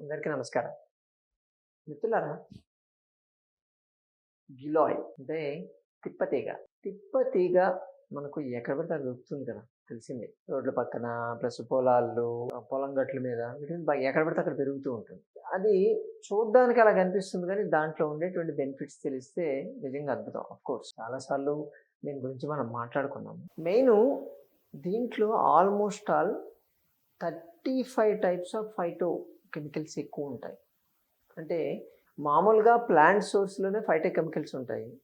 అందరికీ నమస్కారం. మిత్రులారా గిలాయ్ అంటే తిప్పతీగ. తిప్పతీగ మనకు ఎక్కడ పడితే అక్కడ దొరుకుతుంది కదా తెలిసిందే. రోడ్ల పక్కన ప్లస్ పొలాల్లో పొలం గట్ల మీద మీద బాగా ఎక్కడ పడితే అక్కడ పెరుగుతూ ఉంటుంది. అది చూడడానికి అలా కనిపిస్తుంది కానీ దాంట్లో ఉండేటువంటి బెనిఫిట్స్ తెలిస్తే నిజంగా అద్భుతం అఫ్ కోర్స్ చాలాసార్లు దీని గురించి మనం మాట్లాడుకున్నాము మెయిన్ దీంట్లో almost all thirty five types of phytochemicals ఎక్కువ ఉంటాయి. అంటే మామూలుగా ప్లాంట్ సోర్స్లోనే ఫైటో కెమికల్స్ ఉంటాయి.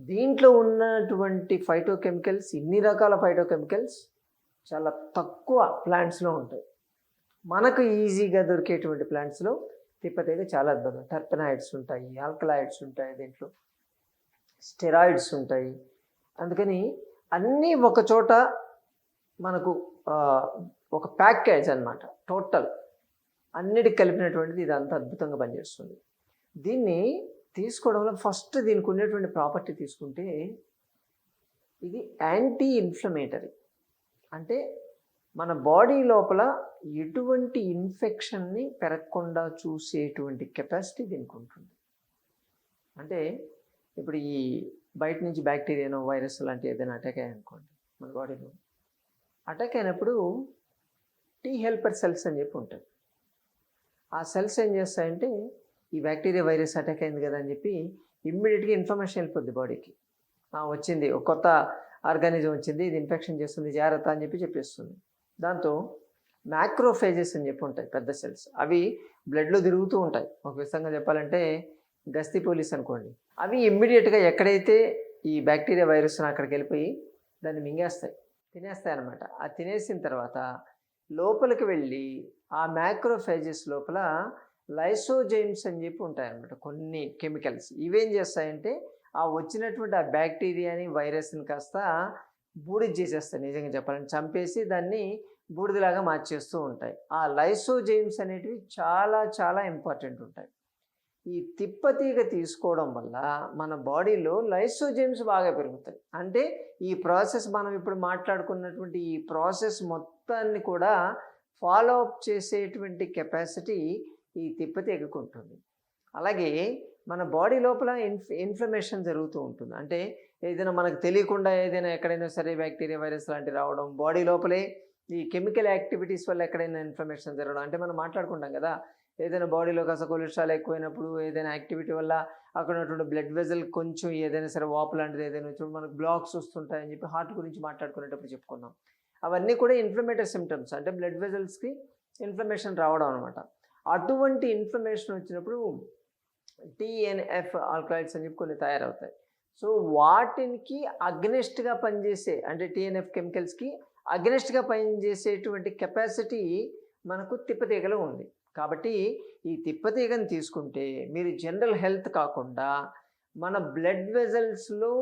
దీంట్లో ఉన్నటువంటి ఫైటో కెమికల్స్ ఇన్ని రకాల ఫైటో కెమికల్స్ చాలా తక్కువ ప్లాంట్స్లో ఉంటాయి. మనకు ఈజీగా దొరికేటువంటి ప్లాంట్స్లో తిప్పతైతే చాలా అద్భుతం. టర్పనాయిడ్స్ ఉంటాయి ఆల్కలాయిడ్స్ ఉంటాయి దీంట్లో. స్టెరాయిడ్స్ ఉంటాయి. అందుకని అన్నీ ఒక చోట మనకు ఒక ప్యాకేజ్ అన్నమాట. టోటల్ అన్నిటికి కలిపినటువంటిది ఇది అంత అద్భుతంగా పనిచేస్తుంది. దీన్ని తీసుకోవడంలో ఫస్ట్ దీనికి ఉండేటువంటి ప్రాపర్టీ తీసుకుంటే ఇది యాంటీ ఇన్ఫ్లమేటరీ అంటే మన బాడీ లోపల ఎటువంటి ఇన్ఫెక్షన్ని పెరగకుండా చూసేటువంటి కెపాసిటీ దీనికి ఉంటుంది. అంటే ఇప్పుడు ఈ బయట నుంచి బ్యాక్టీరియానో వైరస్ లాంటి ఏదైనా అటాక్ అయ్యాయనుకోండి మన బాడీలో. అటాక్ అయినప్పుడు టీ హెల్పర్ సెల్స్ అని చెప్పి ఉంటుంది. ఆ సెల్స్ ఏం చేస్తాయంటే ఈ బ్యాక్టీరియా వైరస్ అటాక్ అయింది కదా అని చెప్పి ఇమ్మీడియట్గా ఇన్ఫర్మేషన్ వెళ్ళిపోద్ది బాడీకి. వచ్చింది ఒక కొత్త ఆర్గానిజం వచ్చింది ఇది ఇన్ఫెక్షన్ చేస్తుంది జాగ్రత్త అని చెప్పి చెప్పేస్తుంది. దాంతో మ్యాక్రోఫేజెస్ అని చెప్పి ఉంటాయి పెద్ద సెల్స్. అవి బ్లడ్లో తిరుగుతూ ఉంటాయి. ఒక విధంగా చెప్పాలంటే గస్తీ పోలీస్ అనుకోండి. అవి ఇమ్మీడియట్గా ఎక్కడైతే ఈ బ్యాక్టీరియా వైరస్ అక్కడికి వెళ్ళిపోయి దాన్ని మింగేస్తాయి తినేస్తాయి అనమాట ఆ తినేసిన తర్వాత లోపలికి వెళ్ళి ఆ మ్యాక్రోఫైజెస్ లోపల లైసోజైమ్స్ అని చెప్పి ఉంటాయన్నమాట కొన్ని కెమికల్స్. ఇవేం చేస్తాయంటే ఆ వచ్చినటువంటి ఆ బ్యాక్టీరియాని వైరస్ని కాస్త బూడిద చేసేస్తాయి నిజంగా చెప్పాలంటే. చంపేసి దాన్ని బూడిదలాగా మార్చేస్తూ ఉంటాయి. ఆ లైసోజైమ్స్ అనేటివి చాలా చాలా ఇంపార్టెంట్ ఉంటాయి. ఈ తిప్పతీగ తీసుకోవడం వల్ల మన బాడీలో లైసోజైమ్స్ బాగా పెరుగుతాయి. అంటే ఈ ప్రాసెస్ మనం ఇప్పుడు మాట్లాడుకున్నటువంటి ఈ ప్రాసెస్ మొత్తాన్ని కూడా ఫాలో అప్ చేసేటువంటి కెపాసిటీ ఈ తిప్పతి ఎగుకుంటుంది అలాగే మన బాడీ లోపల ఇన్ఫ్ ఇన్ఫ్లమేషన్ జరుగుతూ ఉంటుంది. అంటే ఏదైనా మనకు తెలియకుండా ఏదైనా ఎక్కడైనా సరే బ్యాక్టీరియా వైరస్ లాంటివి రావడం బాడీ లోపలే ఈ కెమికల్ యాక్టివిటీస్ వల్ల ఎక్కడైనా ఇన్ఫ్లమేషన్ జరగడం అంటే మనం మాట్లాడుకుంటాం కదా ఏదైనా బాడీలో కాస్త కొలెస్ట్రాల్ ఎక్కువైనప్పుడు ఏదైనా యాక్టివిటీ వల్ల అక్కడ ఉన్నటువంటి బ్లడ్ వెజల్ కొంచెం ఏదైనా సరే వాపు లాంటిది ఏదైనా వచ్చినప్పుడు మనకు బ్లాక్స్ వస్తుంటాయని చెప్పి హార్ట్ గురించి మాట్లాడుకునేటప్పుడు చెప్పుకున్నాం అవన్నీ కూడా ఇన్ఫ్లమేటరీ సిమ్టమ్స్ అంటే బ్లడ్ వెజల్స్కి ఇన్ఫ్లమేషన్ రావడం అనమాట అటువంటి ఇన్ఫ్లమేషన్ వచ్చినప్పుడు టీఎన్ఎఫ్ ఆల్కలాయిడ్స్ అని చెప్పి కొన్ని తయారవుతాయి. సో వాటికి అగ్నెస్ట్గా పనిచేసే అంటే టీఎన్ఎఫ్ కెమికల్స్కి అగ్నెస్ట్గా పనిచేసేటువంటి కెపాసిటీ మనకు తిప్పతీగలో ఉంది. కాబట్టి ఈ తిప్పతీగను తీసుకుంటే మీరు జనరల్ హెల్త్ కాకుండా మన బ్లడ్ వెజల్స్లో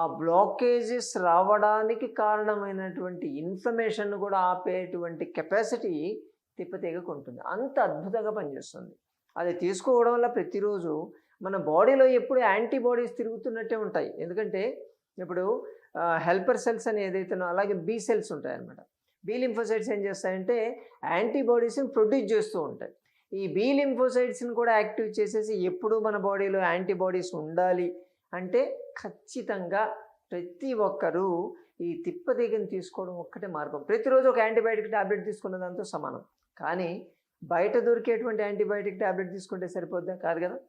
ఆ బ్లాకేజెస్ రావడానికి కారణమైనటువంటి ఇన్ఫ్లమేషన్ కూడా ఆపేటువంటి కెపాసిటీ తిప్పతీగకు ఉంటుంది అంత అద్భుతంగా పనిచేస్తుంది. అది తీసుకోవడం వల్ల ప్రతిరోజు మన బాడీలో ఎప్పుడు యాంటీబాడీస్ తిరుగుతున్నట్టే ఉంటాయి. ఎందుకంటే ఇప్పుడు హెల్పర్ సెల్స్ అని ఏదైతేనో అలాగే బీ సెల్స్ ఉంటాయి అన్నమాట బీ లింఫోసైడ్స్ ఏం చేస్తాయంటే యాంటీబాడీస్ని ప్రొడ్యూస్ చేస్తూ ఉంటాయి. ఈ బీ లింఫోసైడ్స్ని కూడా యాక్టివ్ చేసేసి ఎప్పుడు మన బాడీలో యాంటీబాడీస్ ఉండాలి అంటే ఖచ్చితంగా ప్రతి ఒక్కరూ ఈ తిప్పదీగని తీసుకోవడం ఒక్కటే మార్గం. ప్రతిరోజు ఒక యాంటీబయాటిక్ టాబ్లెట్ తీసుకున్న దాంతో సమానం. కానీ బయట దొరికేటువంటి యాంటీబయాటిక్ టాబ్లెట్ తీసుకుంటే సరిపోద్దా? కాదు కదా.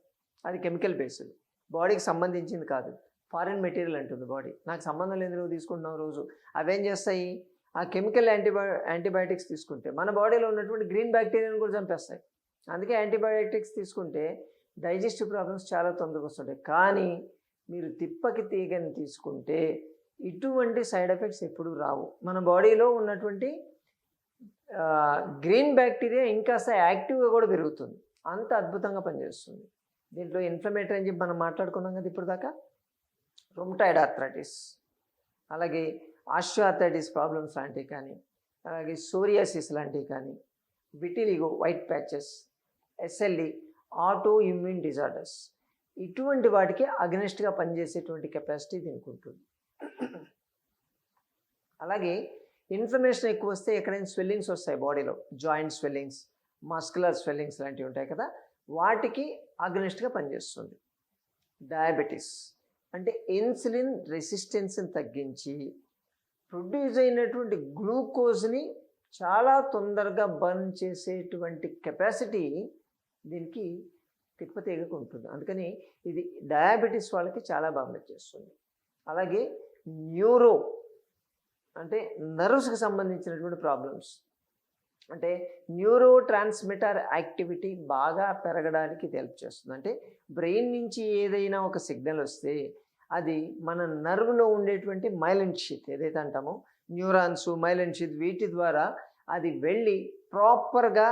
అది కెమికల్ బేస్డ్. బాడీకి సంబంధించింది కాదు. ఫారిన్ మెటీరియల్ అంటుంది బాడీ. నాకు సంబంధం లేదు నువ్వు తీసుకుంటున్నావు రోజు. అవేం చేస్తాయి? ఆ కెమికల్ యాంటీబయో యాంటీబయాటిక్స్ తీసుకుంటే మన బాడీలో ఉన్నటువంటి గ్రీన్ బ్యాక్టీరియాను కూడా చంపేస్తాయి. అందుకే యాంటీబయాటిక్స్ తీసుకుంటే డైజెస్టివ్ ప్రాబ్లమ్స్ చాలా తొందరగా వస్తుంటాయి. కానీ మీరు తిప్పకి తీగని తీసుకుంటే ఇటువంటి సైడ్ ఎఫెక్ట్స్ ఎప్పుడు రావు. మన బాడీలో ఉన్నటువంటి గ్రీన్ బ్యాక్టీరియా ఇంకాస్త యాక్టివ్గా కూడా పెరుగుతుంది. అంత అద్భుతంగా పనిచేస్తుంది. దీంట్లో ఇన్ఫ్లమేటరీ అని చెప్పి మనం మాట్లాడుకున్నాం కదా ఇప్పుడు దాకా రొమటాయిడ్ ఆర్థరైటిస్ అలాగే ఆస్ట్రోఆర్థరైటిస్ ప్రాబ్లమ్స్ లాంటివి కానీ అలాగే సోరియాసిస్ లాంటివి కానీ vitiligo white patches SLE autoimmune disorders ఇటువంటి వాటికి అగ్నెస్ట్గా పనిచేసేటువంటి కెపాసిటీ దీనికి ఉంటుంది. అలాగే ఇన్ఫ్లమేషన్ ఎక్కువ వస్తే ఎక్కడైనా స్వెల్లింగ్స్ వస్తాయి బాడీలో. జాయింట్ స్వెల్లింగ్స్ మస్కులర్ స్వెల్లింగ్స్ లాంటివి ఉంటాయి కదా వాటికి అగ్నిస్ట్గా పనిచేస్తుంది. డయాబెటీస్ అంటే ఇన్సులిన్ రెసిస్టెన్స్ని తగ్గించి ప్రొడ్యూస్ అయినటువంటి గ్లూకోజ్ని చాలా తొందరగా బర్న్ చేసేటువంటి కెపాసిటీ దీనికి తిప్పతీగకు ఉంటుంది. అందుకని ఇది డయాబెటీస్ వాళ్ళకి చాలా బాగా చేస్తుంది అలాగే న్యూరో అంటే నర్వ్స్కి సంబంధించినటువంటి ప్రాబ్లమ్స్. అంటే న్యూరో ట్రాన్స్మిటర్ యాక్టివిటీ బాగా పెరగడానికి ఇది హెల్ప్ చేస్తుంది. అంటే బ్రెయిన్ నుంచి ఏదైనా ఒక సిగ్నల్ వస్తే అది మన నర్వ్లో ఉండేటువంటి మైలెంట్ షీత్ ఏదైతే అంటామో న్యూరాన్స్ మైలెంట్ షీత్ వీటి ద్వారా అది వెళ్ళి ప్రాపర్గా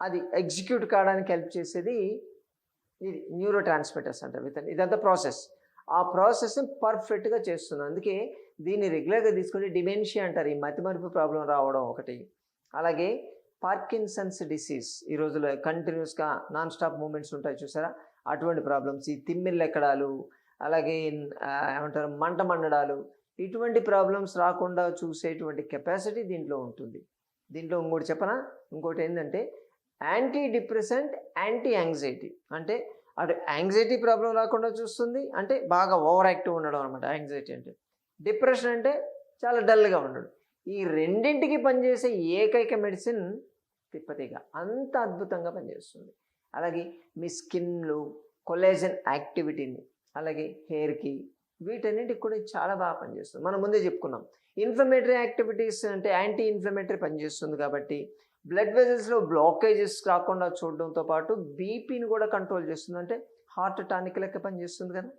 అది ఎగ్జిక్యూట్ కావడానికి హెల్ప్ చేసేది ఇది న్యూరో ట్రాన్స్మిటర్స్ అంటారు విత్ ఇదంతా ప్రాసెస్. ఆ ప్రాసెస్ని పర్ఫెక్ట్గా చేస్తుంది అందుకే దీన్ని రెగ్యులర్గా తీసుకొని డిమెన్షియా అంటారు. ఈ మతిమరుపు ప్రాబ్లం రావడం ఒకటి. అలాగే పార్కిన్సన్స్ డిసీజ్ ఈ రోజులో కంటిన్యూస్గా నాన్ స్టాప్ మూమెంట్స్ ఉంటాయి చూసారా? అటువంటి ప్రాబ్లమ్స్ ఈ తిమ్మిళ్ళు ఎక్కడాలు అలాగే ఏమంటారు మంట మండడాలు ఇటువంటి ప్రాబ్లమ్స్ రాకుండా చూసేటువంటి కెపాసిటీ దీంట్లో ఉంటుంది. దీంట్లో ఇంకోటి చెప్పనా? ఇంకోటి ఏంటంటే యాంటీ డిప్రెసెంట్ యాంటీ యాంగ్జైటీ అంటే అటు యాంగ్జైటీ ప్రాబ్లం రాకుండా చూస్తుంది అంటే బాగా ఓవర్ యాక్టివ్ ఉండడం అనమాట యాంగ్జైటీ అంటే. డిప్రెషన్ అంటే చాలా డల్గా ఉండడం. ఈ రెండింటికి పనిచేసే ఏకైక మెడిసిన్ తిప్పతిగా. అంత అద్భుతంగా పనిచేస్తుంది. అలాగే మీ స్కిన్లు కొలేజన్ యాక్టివిటీని అలాగే హెయిర్కి వీటన్నిటికి కూడా చాలా బాగా పనిచేస్తుంది. మనం ముందే చెప్పుకున్నాం. ఇన్ఫ్లమేటరీ యాక్టివిటీస్ అంటే యాంటీ ఇన్ఫ్లమేటరీ పనిచేస్తుంది కాబట్టి బ్లడ్ వెజల్స్లో బ్లాకేజెస్ రాకుండా చూడడంతో పాటు బీపీని కూడా కంట్రోల్ చేస్తుంది. అంటే హార్ట్ టానిక్ లెక్క పనిచేస్తుంది కదా.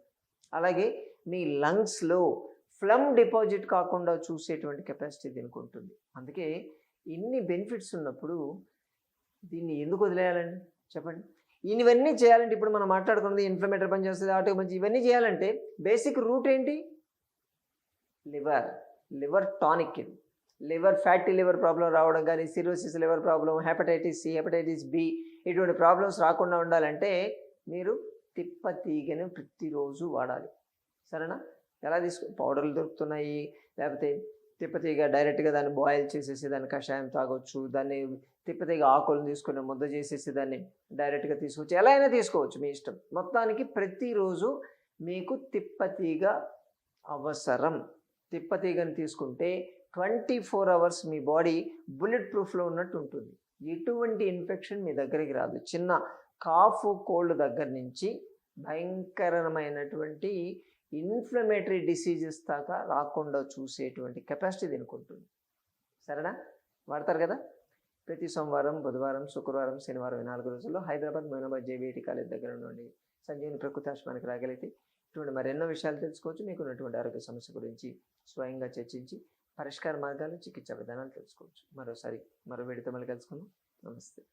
అలాగే మీ లంగ్స్లో ఫ్లమ్ డిపాజిట్ కాకుండా చూసేటువంటి కెపాసిటీ దీనికి ఉంటుంది. అందుకే ఇన్ని బెనిఫిట్స్ ఉన్నప్పుడు దీన్ని ఎందుకు వదిలేయాలండి? చెప్పండి. ఇవన్నీ చేయాలంటే ఇప్పుడు మనం మాట్లాడుకున్నది ఇన్ఫ్లమేటరీ పని చేస్తుంది ఆటో మంచి ఇవన్నీ చేయాలంటే బేసిక్ రూట్ ఏంటి? లివర్. Liver tonic. ఇది లివర్ ఫ్యాటీ లివర్ ప్రాబ్లం రావడం కానీ cirrhosis liver problem hepatitis C hepatitis B ఇటువంటి ప్రాబ్లమ్స్ రాకుండా ఉండాలంటే మీరు తిప్పతీగని ప్రతిరోజు వాడాలి. సరేనా? ఎలా తీసుకో పౌడర్లు దొరుకుతున్నాయి లేకపోతే తిప్పతీగ డైరెక్ట్గా దాన్ని బాయిల్ చేసేసి దాన్ని కషాయం తాగొచ్చు దాన్ని తిప్పతీగ ఆకులను తీసుకొని ముద్ద చేసేసి దాన్ని డైరెక్ట్గా తీసుకోవచ్చు ఎలా అయినా తీసుకోవచ్చు మీ ఇష్టం. మొత్తానికి ప్రతిరోజు మీకు తిప్పతీగ అవసరం. తిప్పతీగని తీసుకుంటే ట్వంటీ ఫోర్ అవర్స్ మీ బాడీ బుల్లెట్ ప్రూఫ్లో ఉన్నట్టు ఉంటుంది. ఎటువంటి ఇన్ఫెక్షన్ మీ దగ్గరికి రాదు. చిన్న కాఫ్ కోల్డ్ దగ్గర నుంచి భయంకరమైనటువంటి ఇన్ఫ్లమేటరీ డిసీజెస్ దాకా రాకుండా చూసేటువంటి కెపాసిటీ దీనికి ఉంటుంది. సరేనా? వాడతారు కదా? ప్రతి సోమవారం బుధవారం శుక్రవారం శనివారం ఈ నాలుగు రోజుల్లో హైదరాబాద్ మొయినాబాద్ జేబీఐటి కాలేజ్ దగ్గర నుండి సంజీవని ప్రకృతి ఆశ్రమానికి రాగలిగితే ఇటువంటి మరెన్నో విషయాలు తెలుసుకోవచ్చు. మీకు ఉన్నటువంటి ఆరోగ్య సమస్య గురించి స్వయంగా చర్చించి పరిష్కార మార్గాలు చికిత్సా విధానాలు తెలుసుకోవచ్చు. మరోసారి మరో వేడితో మళ్ళీ కలుసుకుందాం. నమస్తే.